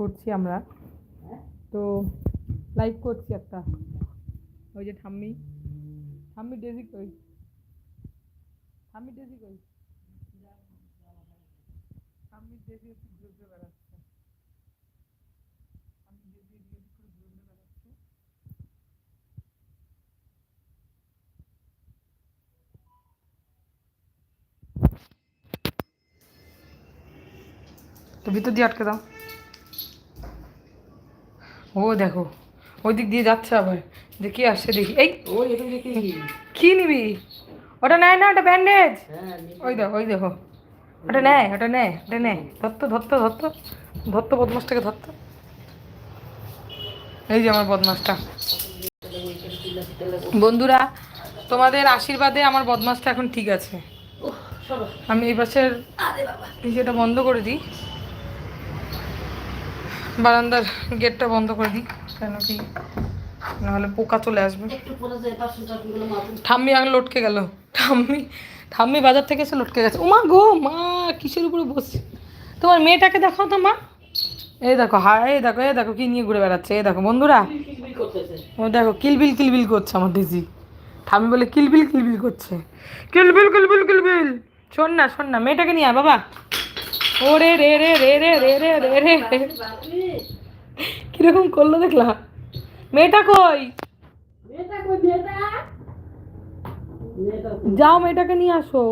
করছি আমরা। তো লাইভ করছি একটা। ওই যে ঠাম্মি। ঠাম্মি ডেজি কই? ঠাম্মি ডেজি কই? ঠাম্মি ডেজি ঘুরে বেড়াচ্ছে। ঠাম্মি বেড়াচ্ছে। তো ভিতর দিয়ে আটকে দাও। ও দেখো। ওই দিক দিয়ে যাচ্ছে আবার। কি আসছে দেখি। এই কি নিবি? ওটা নেয় না ওটা ব্যান্ডেজ ওই দেখো ওই দেখো। ওটা নেয় ওটা নেয় ওটা নেয়। ধরতো ধরতো ধরতো ধরতো বদমাসটাকে ধরতো এই যে আমার বদমাসটা বন্ধুরা তোমাদের আশীর্বাদে আমার বদমাসটা এখন ঠিক আছে। আমি এই পাশের সেটা বন্ধ করে দিই। বারান্দার গেটটা বন্ধ করে দিই কেন কি নাহলে পোকা চলে আসবে। ঠাম্মি আগে লটকে গেল। ঠাম্মি ঠাম্মি বাজার থেকে এসে লটকে গেছে। ওমা গো মা কিসের উপরে বসছে? তোমার মেয়েটাকে দেখো তো মা। এই দেখো হায় এই দেখো এই দেখো কি নিয়ে ঘুরে বেড়াচ্ছে এই দেখো বন্ধুরা। ও দেখো কিলবিল কিলবিল করছে আমার দিদি। ঠাম্মি বলে কিলবিল কিলবিল করছে। কিলবিল কিলবিল কিলবিল। শোন না শোন না মেয়েটাকে নিয়ে বাবা। ও রে রে রে রে রে রে রে রে কীরকম করল দেখলা? মেয়েটা কই? যাও মেয়েটাকে নিয়ে আসো।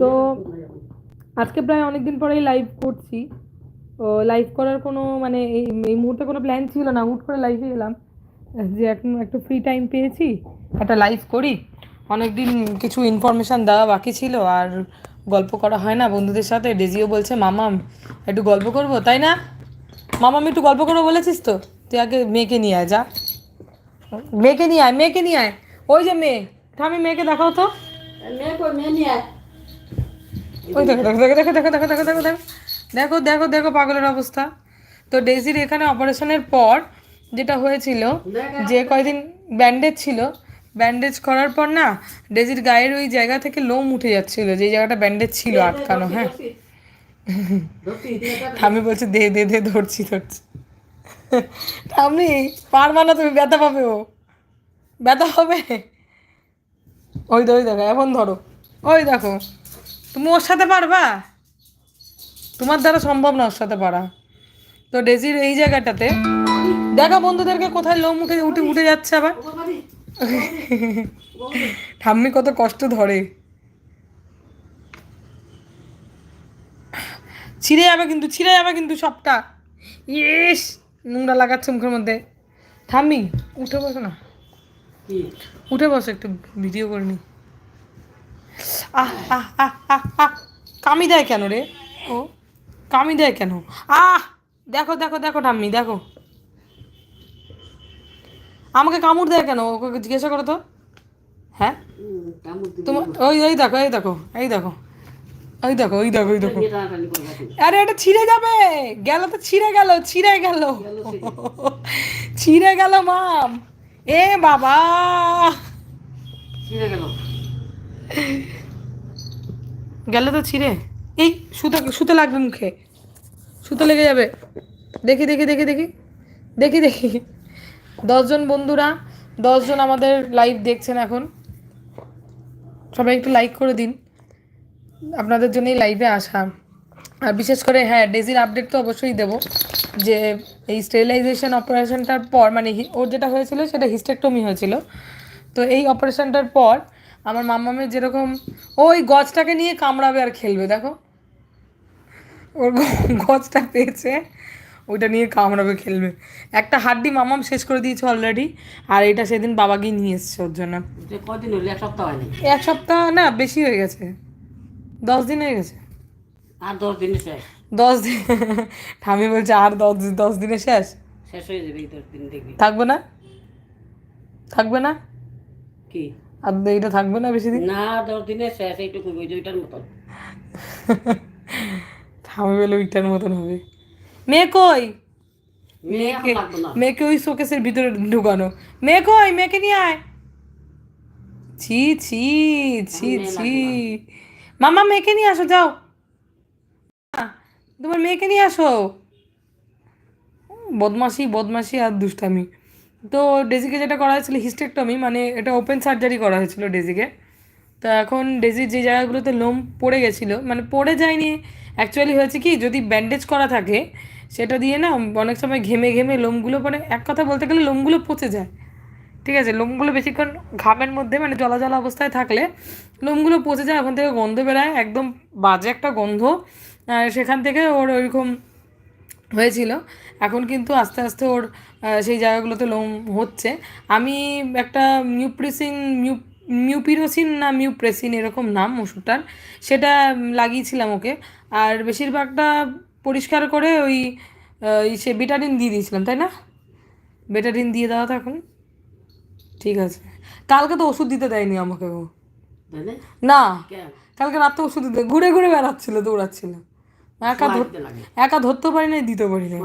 তো আজকে প্রায় অনেক দিন পরেই লাইভ করছি। ও লাইভ করার কোনো মানে এই এই মুহূর্তে কোনো প্ল্যান ছিল না। হুট করে লাইভে এলাম যে এখন একটু ফ্রি টাইম পেয়েছি একটা লাইভ করি। অনেক দিন কিছু ইনফরমেশান দেওয়া বাকি ছিল। আর গল্প করা হয় না বন্ধুদের সাথে ডেজিও বলছে মামাম একটু গল্প করব তাই না মামাম একটু গল্প করব বলেছিস তো তুই আগে মেয়েকে নিয়ে আয় যা মেয়েকে নিয়ে আয় মেয়েকে নিয়ে আয় ওই যে মেয়ে আমি মেয়েকে দেখাও তো। ওই দেখো দেখো দেখো দেখো দেখো দেখো দেখো দেখো দেখো দেখো দেখো দেখো পাগলের অবস্থা তো ডেজির এখানে অপারেশনের পর যেটা হয়েছিল যে কয়দিন ব্যান্ডেজ ছিল ব্যান্ডেজ করার পর না ডেজির গায়ের ওই জায়গা থেকে লোম উঠে যাচ্ছিল যে জায়গাটা ব্যান্ডেজ ছিল আটকানো হ্যাঁ। আমি বলছি দে দে দে ধরছি ধরছি। আমি পারবা না তুমি ব্যথা পাবে ও। ব্যথা হবে? ওই ওই দেখো এখন ধরো। ওই দেখো তুমি ওর সাথে পারবা? তোমার দ্বারা সম্ভব না ওর সাথে পারা। তো ডেজির এই জায়গাটাতে দেখা বন্ধুদেরকে কোথায় লোম উঠে উঠে উঠে যাচ্ছে আবার। ঠাম্মি কত কষ্ট ধরে। ছিঁড়ে যাবে কিন্তু ছিঁড়ে যাবে কিন্তু সবটা। ইস নোংরা লাগাচ্ছে মুখের মধ্যে। ঠাম্মি উঠে বসো না। উঠে বসো একটু ভিডিও করে নি। আহ আহ আহ আহ আহ কামি দেয় কেন রে? ও কামি দেয় কেন? আহ দেখো দেখো দেখো ঠাম্মি দেখো। আমাকে কামড় দেয় কেন? ওকে জিজ্ঞাসা করো তো। হ্যাঁ? তোমার ওই ওই দেখো, এই দেখো এই দেখো। ওই দেখো ওই দেখো ওই দেখো। আরে, এটা ছিঁড়ে যাবে। গেল তো, ছিঁড়ে গেল ছিঁড়ে গেল। ছিঁড়ে গেল, মাম। এ বাবা। গেল তো ছিঁড়ে। এই, সুতো সুতো লাগবে মুখে। সুতো লেগে যাবে। দেখি দেখি দেখি দেখি। দেখি দেখি। দশজন বন্ধুরা, দশজন আমাদের লাইভ দেখছেন এখন। সবাই একটু লাইক করে দিন। আপনাদের জন্যই লাইভে আসা। আর বিশেষ করে হ্যাঁ ডেজির আপডেট তো অবশ্যই দেবো, যে এই স্টেরিলাইজেশন অপারেশনটার পর মানে ওর যেটা হয়েছিল, সেটা হিস্টেকটমি হয়েছিল। তো এই অপারেশনটার পর, আমার মামামের যেরকম, ওই গছটাকে নিয়ে কামড়াবে আর খেলবে, দেখো। ওর গছটা পেয়েছে। ওইটা নিয়ে কামড়াবে খেলবে। একটা হাড্ডি মামাম শেষ করে দিয়েছে অলরেডি আর এটা সেদিন বাবা গিয়ে নিয়ে এসছে ওর জন্য। কদিন হইল এক সপ্তাহ হয়নি? এক সপ্তাহ না বেশি হয়ে গেছে। দশ দিন হয়ে গেছে। আর দশ দিন শেষ? দশ দিন। ঠামি বলছে আর দশ দিন দশ দিনে শেষ? শেষ হয়ে যাবে এই দশ দিন দেখবি। থাকবে না? থাকবে না? কি? আর এইটা থাকবে না বেশি দিন? না দশ দিনে শেষ এইটুকু ওই দুইটার মতন। ঠামি বলে ওইটার মতন হবে। মেয়ে কই? মেয়ে এখন লাগবে না। মেয়েকে ওই শোকেসের ভিতরে ঢুকানো। মেয়ে কই? মেয়েকে নিয়ে আয়। ছি ছি ছি ছি। মামা মেয়েকে নিয়ে আসো যাও। তোমার মেয়েকে নিয়ে আসো। বদমাশি বদমাশি আর দুষ্টামি। তো ডেজিকে যেটা করা হয়েছিল হিস্টেকটমি মানে এটা ওপেন সার্জারি করা হয়েছিল ডেজিকে তো এখন ডেজির যে জায়গাগুলোতে লোম পড়ে গেছিল মানে পড়ে যায়নি অ্যাকচুয়ালি হয়েছে কি যদি ব্যান্ডেজ করা থাকে সেটা দিয়ে না অনেক সময় ঘেমে ঘেমে লোমগুলো পরে এক কথা বলতে গেলে লোমগুলো পচে যায়। ঠিক আছে? লোমগুলো বেশিক্ষণ ঘামের মধ্যে মানে জলা জলা অবস্থায় থাকলে লোমগুলো পচে যায়, ওখান থেকে গন্ধ বেরায়, একদম বাজে একটা গন্ধ। সেখান থেকে ওর ওইরকম হয়েছিল। এখন কিন্তু আস্তে আস্তে ওর সেই জায়গাগুলোতে লোম হচ্ছে। আমি একটা মিউপ্রেসিন, মিউ, মিউপিরোসিন না মিউপ্রেসিন এরকম নাম ওষুধটার, সেটা লাগিয়েছিলাম ওকে। আর বেশিরভাগটা পরিষ্কার করে ওই সে বিটাডিন দিয়ে দিয়েছিলাম তাই না? বেটাডিন দিয়ে দেওয়া তো এখন ঠিক আছে। কালকে তো ওষুধ দিতে দেয়নি আমাকে ও। না। কালকে রাত্রে ওষুধ দিতে ঘুরে ঘুরে বেড়াচ্ছিল দৌড়াচ্ছিল। একা একা ধরতে পারি না দিতে পারি না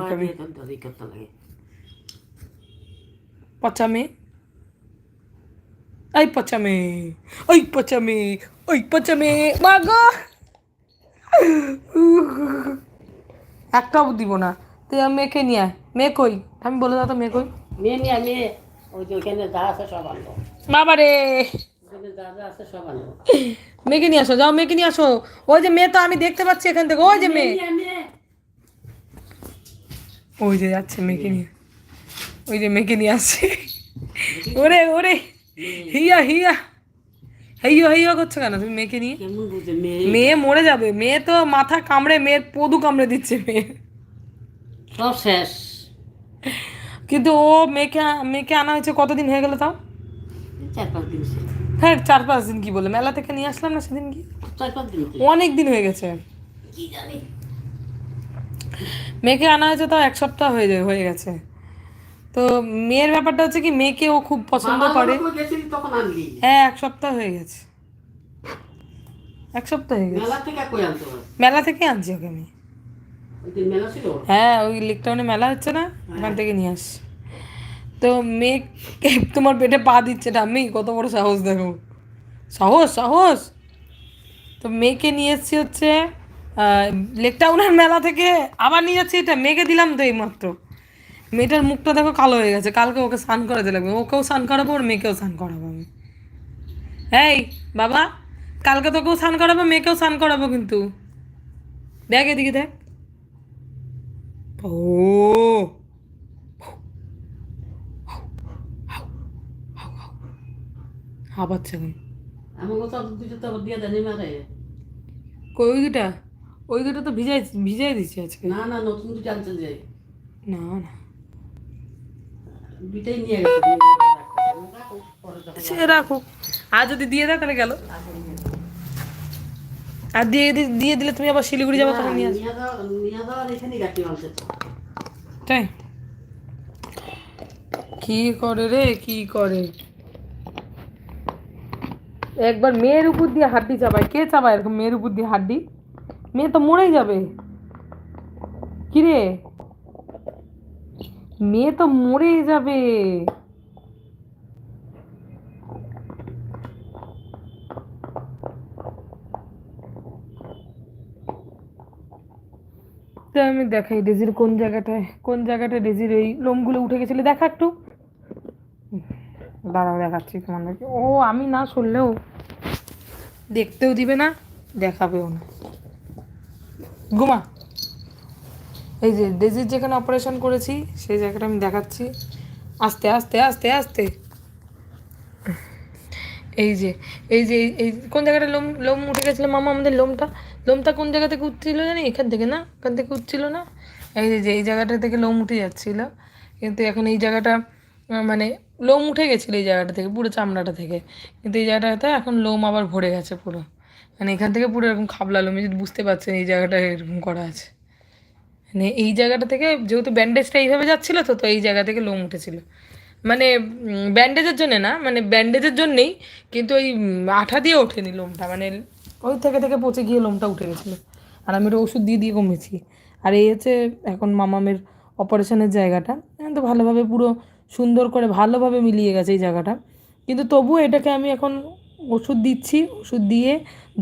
পচা মেয়ে। এই পচা মেয়ে। ওই পচা মেয়ে। ওই পচা মেয়ে। মা গো! একটাও দিব না। তুই মেয়েকে নিয়ে আয়। মেয়ে কই? আমি বলে দাও তো মেয়ে কই। মেয়ে নিয়ে মেয়ে। ওই যে ওখানে যা আছে সব আনলো বাবা রে মেয়েকে নিয়ে আসো যাও মেয়েকে নিয়ে আসো। ওই যে মেয়ে তো আমি দেখতে পাচ্ছি এখান থেকে। ওই যে মেয়ে ওই যে যাচ্ছে মেয়েকে নিয়ে। ওই যে মেয়েকে নিয়ে আসছে। ওরে ওরে। হিয়া হিয়া। হেইয়া হেইয়া করছ কেন? তুমি মেয়েকে নিয়ে? মেয়ে? মরে যাবে। মেয়ে তো মাথা কামড়ে মেয়ের পদু কামড়ে দিচ্ছে মেয়ে। সব শেষ। কিন্তু ও মেয়েকে মেয়েকে আনা হয়েছে কতদিন হয়ে গেল তাও? চার পাঁচ দিন হ্যাঁ চার পাঁচ দিন কি বলে? মেলা থেকে নিয়ে আসলাম না সেদিন কি? অনেক দিন হয়ে গেছে। মেয়েকে আনা হয়েছে তাও এক সপ্তাহ হয়ে যায় হয়ে গেছে। তো মেয়ের ব্যাপারটা হচ্ছে কি মেয়েকে ও খুব পছন্দ করে। হ্যাঁ এক সপ্তাহ হয়ে গেছে। এক সপ্তাহ হয়ে গেছে। মেলা থেকে আনছি ওকে আমি। হ্যাঁ ওই লেকটাউনে মেলা হচ্ছে না? ওখান থেকে নিয়ে আস তো মেয়েকে তোমার পেটে পা দিচ্ছে না। আমি কত বড় সাহস দেখো। সাহস সাহস। তো মেয়েকে নিয়ে এসছি হচ্ছে লেকটাউনের মেলা থেকে আবার নিয়ে যাচ্ছি এটা। মেয়েকে দিলাম তো এই মাত্র মেয়েটার মুখটা দেখো কালো হয়ে গেছে। কালকে ওকে স্নান করাতে লাগবে। ওকেও স্নান করাবো ওর মেয়েকেও স্নান করাবো আমি। এই বাবা কালকে তোকেও স্নান করাবো মেয়েকেও স্নান করাবো কিন্তু। দেখ এদিকে দেখ। ও। হাবাচ্ছে এখন। তো দিয়ে দেনি মারে কই ওই দুটা ওই দুটো তো ভিজাই ভিজাই দিচ্ছি আজকে। না না নতুন দুটো আনতে যাই। না না। দুইটাই নিয়ে গেছে সে রাখুক। আর যদি দিয়ে তাহলে গেল। আর দিয়ে দিয়ে দিলে তুমি আবার শিলিগুড়ি যাব তখন নিয়ে আসবে। তাই? কি করে রে কি করে? একবার মেয়ের উপর দিয়ে হাড্ডি চাপায় কে চাপায় এরকম মেয়ের উপর দিয়ে হাড্ডি? মেয়ে তো মরেই যাবে। কি রে? মেয়ে তো মরেই যাবে। তো আমি দেখাই ডেজির কোন জায়গাটায় কোন জায়গাটায় ডেজির এই লোমগুলো উঠে গেছিল, দেখা একটু। দাঁড়াও, দেখাচ্ছি তোমাদেরকে। ও, আমি না শুনলেও দেখতেও দিবে না, দেখাবেও না। ঘুমা। এই যে ডেজির যেখানে অপারেশন করেছি, সেই জায়গাটা আমি দেখাচ্ছি। আস্তে আস্তে আস্তে আস্তে। এই যে এই যে, এই- কোন জায়গাটা লোম লোম উঠে গেছিল মামা আমাদের লোমটা? লোমটা কোন জায়গা থেকে উঠছিল জানি? এখান থেকে না? এখান থেকে উঠছিল না? এই যে এই জায়গাটা থেকে লোম উঠে যাচ্ছিল। কিন্তু এখন এই জায়গাটা মানে লোম উঠে গেছিল এই জায়গাটা থেকে, পুরো চামড়াটা থেকে। কিন্তু এই জায়গাটাতে এখন লোম আবার ভরে গেছে পুরো। মানে এখান থেকে পুরো এরকম খাবলা লোম বুঝতে পারছেন এই জায়গাটা এরকম করা আছে। মানে এই জায়গাটা থেকে যেহেতু ব্যান্ডেজটা এইভাবে যাচ্ছিল তো তো এই জায়গা থেকে লোম উঠেছিল। মানে ব্যান্ডেজের জন্যে না মানে ব্যান্ডেজের জন্যেই কিন্তু ওই আঠা দিয়ে ওঠেনি লোমটা। মানে ওই থেকে থেকে পচে গিয়ে লোমটা উঠে গেছিল। আর আমি ওটা ওষুধ দিয়ে দিয়ে কমেছি আর এই হচ্ছে এখন মামামের অপারেশনের জায়গাটা। তো ভালোভাবে পুরো সুন্দর করে, ভালোভাবে মিলিয়ে গেছে এই জায়গাটা। কিন্তু তবুও এটাকে আমি এখন ওষুধ দিচ্ছি। ওষুধ দিয়ে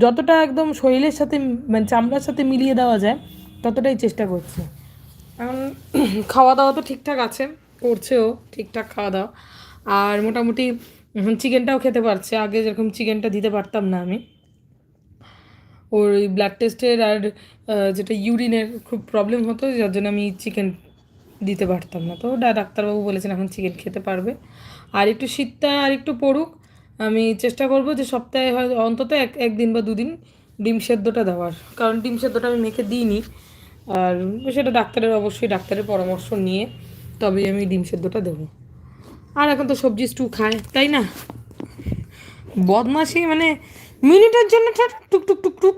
যতটা একদম শরীরের সাথে মানে চামড়ার সাথে মিলিয়ে দেওয়া যায় ততটাই চেষ্টা করছি। এখন খাওয়া দাওয়া তো ঠিকঠাক আছে, করছেও ঠিকঠাক খাওয়া দাওয়া আর মোটামুটি চিকেনটাও খেতে পারছে। আগে যেরকম চিকেনটা দিতে পারতাম না আমি। ওর ওই ব্লাড টেস্টের আর যেটা ইউরিনের খুব প্রবলেম হতো, যার জন্য আমি চিকেন দিতে পারতাম না। তো ডাক্তারবাবু বলেছেন এখন চিকেন খেতে পারবে। আর একটু শীতটা আর একটু পড়ুক, আমি চেষ্টা করব যে সপ্তাহে হয়, অন্তত এক, একদিন বা দুদিন ডিম সেদ্ধটা দেওয়ার। কারণ ডিম সেদ্ধটা আমি মেখে দিইনি। আর সেটা ডাক্তারের, অবশ্যই ডাক্তারের পরামর্শ নিয়ে তবেই আমি ডিম সেদ্ধটা দেবো। আর এখন তো সবজি স্টু খায়, তাই না? বদমাসি মানে মিনিটের জন্য টুক টুক টুক টুক।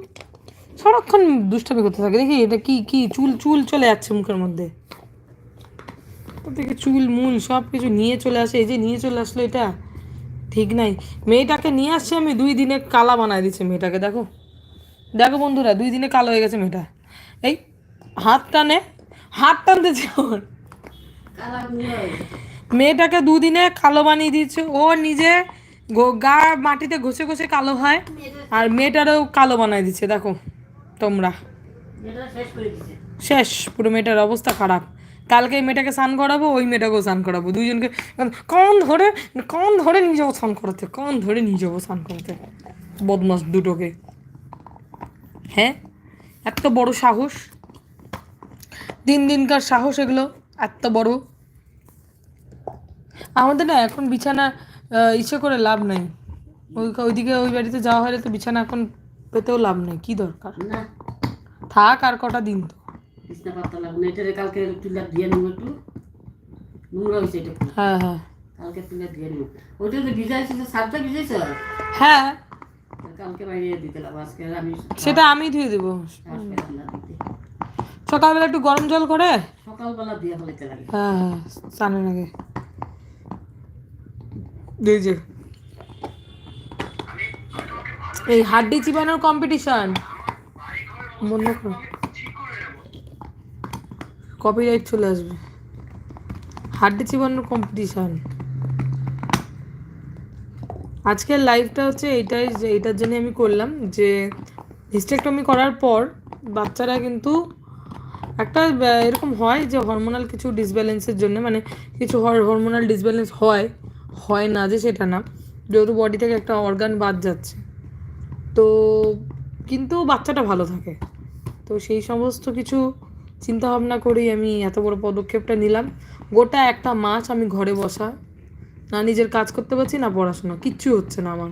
সারাক্ষণ দুষ্টামি করতে থাকে। দেখি এটা কি কি চুল চুল চলে যাচ্ছে মুখের মধ্যে। থেকে চুল, মূল সব কিছু নিয়ে চলে আসে, এই যে নিয়ে চলে আসলো এটা, ঠিক নাই। মেয়েটাকে নিয়ে আসছে আমি, দুই দিনে কালা বানায় দিচ্ছে মেয়েটাকে, দেখো। দেখো বন্ধুরা, দুই দিনে কালো হয়ে গেছে মেয়েটা। এই হাত টানে হাত টানতেছে ওর মেয়েটাকে দুদিনে কালো বানিয়ে দিচ্ছে ও নিজে গো- মাটিতে ঘষে ঘষে কালো হয়, আর মেয়েটারও কালো বানিয়ে দিচ্ছে, দেখো তোমরা। শেষ, পুরো মেয়েটার অবস্থা খারাপ। কালকে মেয়েটাকে স্নান করাবো, ওই মেয়েটাকেও স্নান করাবো। দুইজনকে কন ধরে কন ধরে নিয়ে যাব স্নান করাতে, কন ধরে নিয়ে যাব স্নান করাতে। বদমাস দুটোকে। হ্যাঁ? এত বড় সাহস। দিন দিনকার সাহস এগুলো এত বড়। আমাদের না এখন বিছানা ইচ্ছে করে লাভ নাই। ওই ওইদিকে ওই বাড়িতে যাওয়া হলে তো বিছানা এখন পেতেও লাভ নেই কি দরকার? থাক আর কটা দিন তো। বিছনা পাতা লাগবে এটারে কালকে দিয়ে নেব একটু। নোংরা হয়েছে এটা হ্যাঁ হ্যাঁ। কালকে তুলে দিয়ে নেব। ওইটা তো ভিজাইছে সারটা ভিজাইছে হ্যাঁ। কালকে বাইরে দিতে লাগবে আজকে আমি সেটা আমি ধুয়ে দেবো। সকালবেলা একটু গরম জল করে? সকালবেলা দিয়ে ফেলাইতে লাগে। হ্যাঁ হ্যাঁ স্নানের আগে এই যে। এই হাড্ডি চিবানোর কম্পিটিশন করো। কপিরাইট চলে আসবে। হাড্ডি চিবানোর কম্পিটিশন আজকের লাইভটা হচ্ছে এইটাই যে এইটার জন্য আমি করলাম যে হিস্টেক্টমি করার পর বাচ্চারা কিন্তু একটা এরকম হয় যে হরমোনাল কিছু ডিসব্যালেন্সের জন্য মানে কিছু হরমোনাল ডিসব্যালেন্স হয় হয় না যে সেটা না, যেহেতু বডি থেকে একটা অর্গান বাদ যাচ্ছে। তো কিন্তু বাচ্চাটা ভালো থাকে। তো সেই সমস্ত কিছু চিন্তা ভাবনা করেই আমি এত বড় পদক্ষেপটা নিলাম। গোটা একটা মাস আমি ঘরে বসা, না নিজের কাজ করতে পারছি, না পড়াশোনা, কিচ্ছু হচ্ছে না আমার।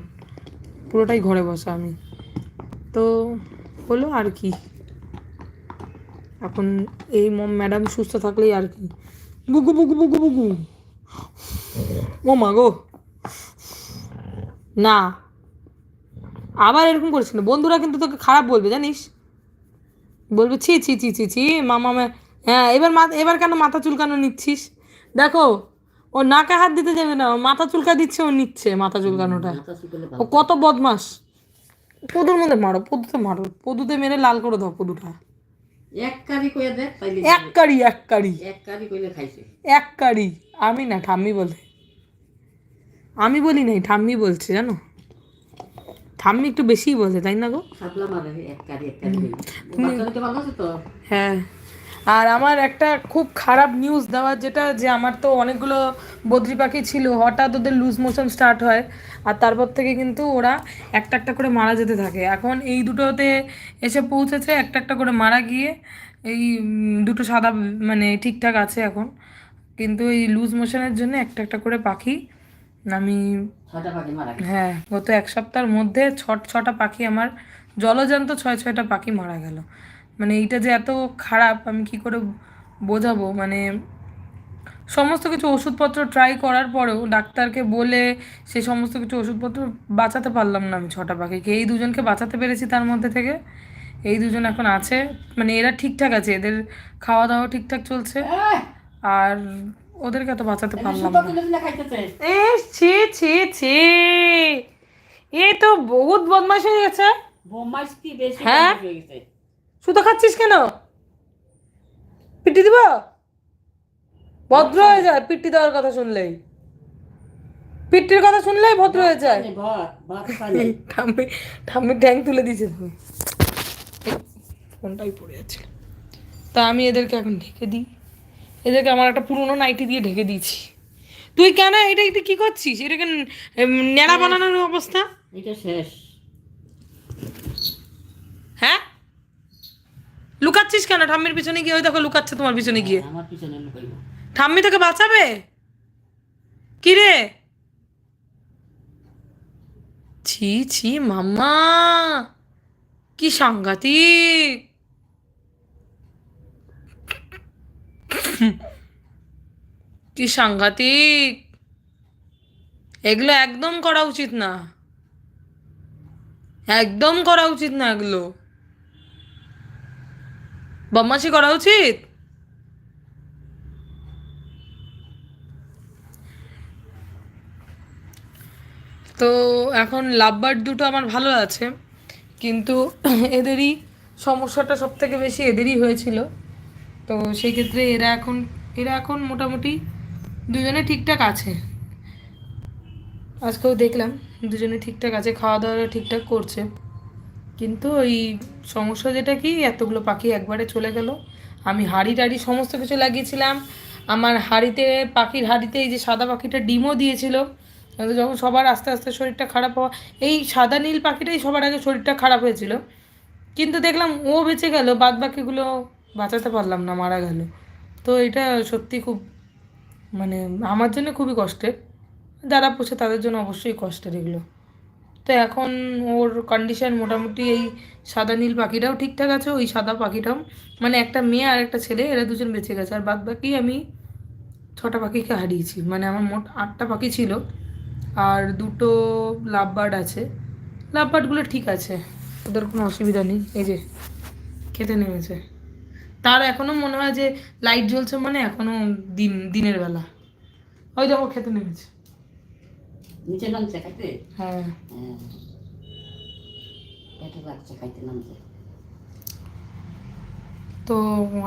পুরোটাই ঘরে বসা আমি। তো হলো আর কি। এখন এই ম্যাডাম সুস্থ থাকলেই আর কি। বুকু বুকু বুকু বুকু ও মা গো। না। আবার এরকম করিস না বন্ধুরা কিন্তু তোকে খারাপ বলবে, জানিস? বলবে, ছি ছি ছি ছি ছি, মামা হ্যাঁ এবার মা, এবার কেন মাথা চুলকানো নিচ্ছিস? দেখো, ও নাকে হাত দিতে যাবে না মাথা চুলকা দিচ্ছে, ও নিচ্ছে মাথা চুলকানোটা। ও কত বদমাস পদুর মধ্যে মারো, পদুতে মারো, পদুতে মেরে লাল করে দাও পদুটা। এক কারি কইয়া দেখ তাইলে এক কারি এক কারি। এক কারি কইলে খাইছে। এক কারি। আমি না ঠাম্মি বলে। আমি বলি নাই ঠাম্মি বলছে জানো? ঠাম্মি একটু বেশিই বলে তাই না গো? সাবলা মারে এক কারি এক কারি বাচ্চাটা ভালো আছে তো? হ্যাঁ। আর আমার একটা খুব খারাপ নিউজ দেওয়ার যেটা যে আমার তো অনেকগুলো বদ্রি পাখি ছিল হঠাৎ ওদের লুজ মোশন স্টার্ট হয় আর তারপর থেকে কিন্তু ওরা একটা একটা করে মারা যেতে থাকে। এখন এই দুটোতে এসে পৌঁছেছে একটা একটা করে মারা গিয়ে এই দুটো সাদা মানে ঠিকঠাক আছে এখন। কিন্তু এই লুজ মোশনের জন্য একটা একটা করে পাখি আমি হ্যাঁ গত এক সপ্তাহের মধ্যে ছট ছটা পাখি আমার জলজান্ত ছয় ছয়টা পাখি মারা গেল। মানে এইটা যে এত খারাপ আমি কি করে বোঝাবো? মানে সমস্ত কিছু ওষুধপত্র ট্রাই করার পরেও ডাক্তারকে বলে সে সমস্ত কিছু ওষুধপত্র বাঁচাতে পারলাম না আমি ছটা পাখিকে। এই দুজনকে বাঁচাতে পেরেছি তার মধ্যে থেকে। এই দুজন এখন আছে। মানে এরা ঠিকঠাক আছে এদের খাওয়া দাওয়া ঠিকঠাক চলছে। আর ওদেরকে তো বাঁচাতে পারলাম ছি ছি ছি। এ তো বহুত বদমাশ হয়ে গেছে। হ্যাঁ? সুতো খাচ্ছিস কেন? পিটি দিব? ভদ্র হয়ে যায় পিটি দেওয়ার কথা শুনলেই। পিটির কথা শুনলেই ভদ্র হয়ে যায়। ঠাম্মি ঠাম্মি ট্যাং তুলে দিয়েছে তুমি ফোনটাই পড়ে আছে। তা আমি এদেরকে এখন ঢেকে দিই। এদেরকে আমার একটা পুরনো নাইটি দিয়ে ঢেকে দিয়েছি। তুই কেন এটা এটা কি করছিস? এটাকে ন্যাড়া বানানোর অবস্থা? এটা শেষ। হ্যাঁ? লুকাচ্ছিস কেন? ঠাম্মির পিছনে গিয়ে ওই দেখো লুকাচ্ছে তোমার পিছনে গিয়ে। আমার পিছনে লুকাইব। ঠাম্মি তোকে বাঁচাবে? কি রে? ছি ছি মাম্মা। কি সাংঘাতিক। কি সাংঘাতিক। এগুলো একদম করা উচিত না। একদম করা উচিত না এগুলো। বদমাশি করা উচিত? তো এখন লাভবার দুটো আমার ভালো আছে, কিন্তু এদেরই সমস্যাটা সব থেকে বেশি এদেরই হয়েছিল। তো সেই ক্ষেত্রে এরা এখন এরা এখন মোটামুটি দুজনে ঠিকঠাক আছে। আজকেও দেখলাম দুজনে ঠিকঠাক আছে খাওয়া দাওয়া ঠিকঠাক করছে। কিন্তু ওই সমস্যা যেটা কি, এতগুলো পাখি একবারে চলে গেল। আমি হাড়ি টাড়ি সমস্ত কিছু লাগিয়েছিলাম। আমার হাড়িতে, পাখির হাড়িতে এই যে সাদা পাখিটা ডিমও দিয়েছিল। যখন সবার আস্তে আস্তে শরীরটা খারাপ হওয়া, এই সাদা নীল পাখিটাই সবার আগে শরীরটা খারাপ হয়েছিল। কিন্তু দেখলাম ও বেঁচে গেল, বাদ বাকিগুলো বাঁচাতে পারলাম না, মারা গেল। তো এটা সত্যি খুব মানে আমার জন্য খুবই কষ্টের। যারা পোষে তাদের জন্য অবশ্যই কষ্টের এগুলো। তো এখন ওর কন্ডিশন মোটামুটি এই সাদা নীল পাখিটাও ঠিকঠাক আছে, ওই সাদা পাখিটাও। মানে একটা মেয়ে আর একটা ছেলে, এরা দুজন বেঁচে গেছে। আর বাদ বাকি আমি ছটা পাখিকে হারিয়েছি। মানে আমার মোট আটটা পাখি ছিল। আর দুটো লাভ বার্ড আছে। লাভ বার্ডগুলো ঠিক আছে। ওদের কোনো অসুবিধা নেই। এই যে, খেতে নেমেছে। তার এখনও মনে হয় যে লাইট জ্বলছে মানে এখনও দিন, দিনের বেলা। ওই দেখো, খেতে নেমেছে। নিচে নামছে খাইতে হ্যাঁ। পেটে লাগছে খাইতে নামছে তো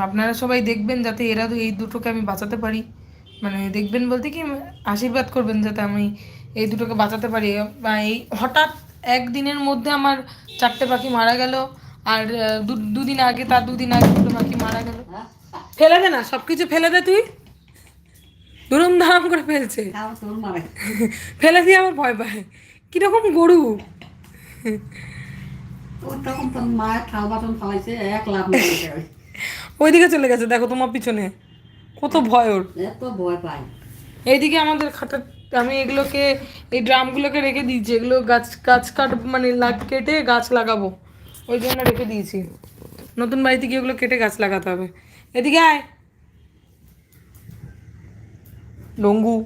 আপনারা সবাই দেখবেন যাতে এরা এই দুটোকে আমি বাঁচাতে পারি। মানে দেখবেন বলতে কি আশীর্বাদ করবেন যাতে আমি এই দুটোকে বাঁচাতে পারি। বা এই হঠাৎ একদিনের মধ্যে আমার চারটে পাখি মারা গেল আর দুদিন আগে তার দুদিন আগে দুটো পাখি মারা গেল। হ্যাঁ। ফেলে দে না সব কিছু ফেলে দে তুই। দুরম ধারাম করে ফেলছে। মারে ফেলে দিয়ে আমার ভয় পায়। কীরকম গরু? ওইদিকে চলে গেছে দেখো তোমার পিছনে। কত ভয় ওর। এত ভয় পাই এইদিকে আমাদের খাতা আমি এগুলোকে এই ড্রামগুলোকে রেখে দিয়েছি। এগুলো গাছ গাছ কাট মানে কেটে গাছ লাগাবো। ওই জন্য রেখে দিয়েছি। নতুন বাড়িতে গিয়ে ওগুলো কেটে গাছ লাগাতে হবে। এদিকে আয়। ডঙ্গু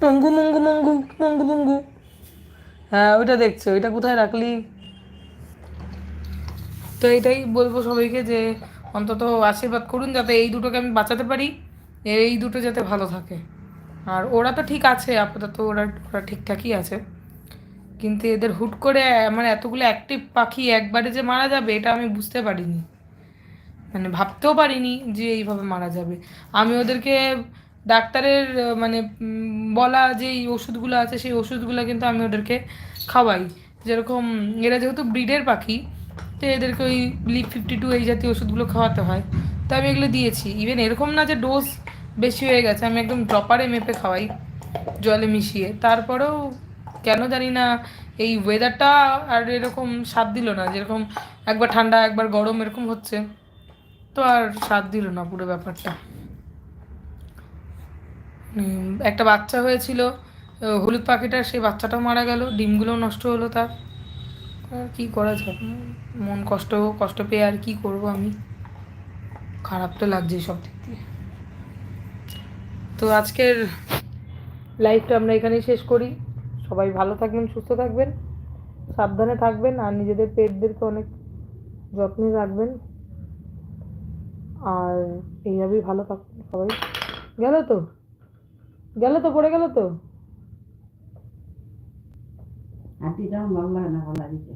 টঙ্গু মঙ্গু মঙ্গু মঙ্গু মঙ্গু। হ্যাঁ ওইটা দেখছ ওইটা কোথায় রাখলি? তো এটাই বলব সবাইকে যে অন্তত আশীর্বাদ করুন যাতে এই দুটোকে আমি বাঁচাতে পারি, এই দুটো যাতে ভালো থাকে। আর ওরা তো ঠিক আছে, আপাতত ওরা ওরা ঠিকঠাকই আছে। কিন্তু এদের হুট করে মানে এতগুলো অ্যাক্টিভ পাখি একবারে যে মারা যাবে, এটা আমি বুঝতে পারিনি। মানে ভাবতেও পারিনি যে এইভাবে মারা যাবে। আমি ওদেরকে ডাক্তারের মানে বলা যে ওষুধগুলো আছে, সেই ওষুধগুলো কিন্তু আমি ওদেরকে খাওয়াই। যেরকম, এরা যেহেতু ব্রিডের পাখি, তো এদেরকে ওই লিপ ফিফটি টু এই জাতীয় ওষুধগুলো খাওয়াতে হয়। তো আমি এগুলো দিয়েছি। ইভেন এরকম না যে ডোজ বেশি হয়ে গেছে, আমি একদম ড্রপারে মেপে খাওয়াই, জলে মিশিয়ে। তারপরেও কেন জানি না, এই ওয়েদারটা আর এরকম স্বাদ দিল না। যেরকম একবার ঠান্ডা, একবার গরম, এরকম হচ্ছে। তো আর স্বাদ দিল না পুরো ব্যাপারটা। একটা বাচ্চা হয়েছিল হলুদ পাখিটার, সেই বাচ্চাটাও মারা গেল ডিমগুলোও নষ্ট হলো তার। কি করা যাবে? মন কষ্ট কষ্ট পেয়ে আর কি করব আমি? খারাপ তো লাগছে সব দিক দিয়ে। তো আজকের লাইফটা আমরা এখানেই শেষ করি। সবাই ভালো থাকবেন, সুস্থ থাকবেন, সাবধানে থাকবেন, আর নিজেদের পেটদেরকে অনেক যত্নে রাখবেন। আর এইভাবেই ভালো থাকবেন সবাই। গেল তো? গেল তো পড়ে গেল তো। হাতিটাও ভালো লাগে না ভালো লাগিছে